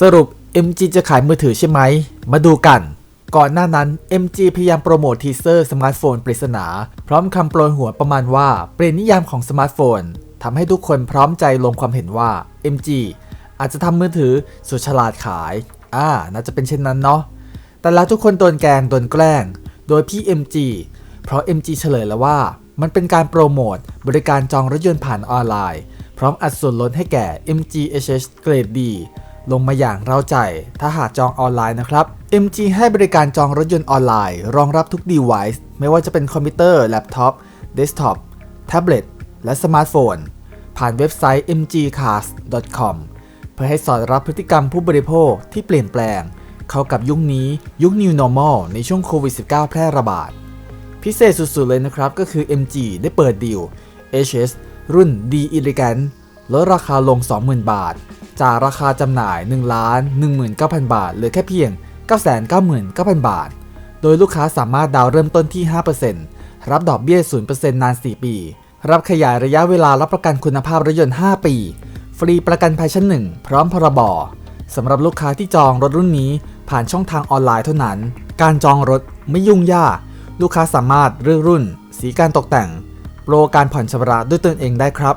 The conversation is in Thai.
สรุป MG จะขายมือถือใช่ไหม มาดูกัน ก่อนหน้านั้น MG พยายามโปรโมททีเซอร์สมาร์ทโฟนปริศนา พร้อมคำโปรยหัวประมาณว่า เปลี่ยนนิยามของสมาร์ทโฟนทำให้ทุกคนพร้อมใจลงความเห็นว่า MG อาจจะทำมือถือสุดฉลาดขาย อ่า น่าจะเป็นเช่นนั้นเนาะ แต่แล้วทุกคนโดนแกงโดนแกล้ง โดยพี่ MG เพราะ MG เฉลยแล้วว่า มันเป็นการโปรโมทบริการจองรถยนต์ผ่านออนไลน์ พร้อมอัดส่วนลดให้แก่ MG HS เกรดดี ลงมาอย่างเราใจ ถ้าหากจองออนไลน์นะครับ MG ให้บริการจองรถยนต์ออนไลน์ รองรับทุก device ไม่ว่าจะเป็นคอมพิวเตอร์ แล็ปท็อป เดสก์ท็อป แท็บเล็ต และสมาร์ทโฟน ผ่านเว็บไซต์ mgcars.com เพื่อให้สอดรับพฤติกรรมผู้บริโภคที่เปลี่ยนแปลง เข้ากับยุคนี้ยุค New Normal ในช่วงโควิด -19 แพร่ระบาด พิเศษสุดๆเลยนะครับก็คือ MG ได้เปิดดีล HS รุ่น D Elegant ลดราคาลง 20,000 บาท จากราคาจำหน่าย 1 1 9 0 0 0 บาทเหลือแค่เพียง 999,000 บาท โดยลูกค้าสามารถดาวน์เริ่มต้นที่ 5%รับดอกเบี้ย 0%นาน 4 ปี รับขยายระยะเวลารับประกันคุณภาพรถยนต์ 5 ปี ฟรีประกันภัยชั้น 1 พร้อมพรบสำหรับลูกค้าที่จองรถรุ่นนี้ผ่านช่องทางออนไลน์เท่านั้น การจองรถไม่ยุ่งยาก ลูกค้าสามารถเลือกรุ่น สีการตกแต่ง โปรการผ่อนชำระด้วยตนเองได้ครับ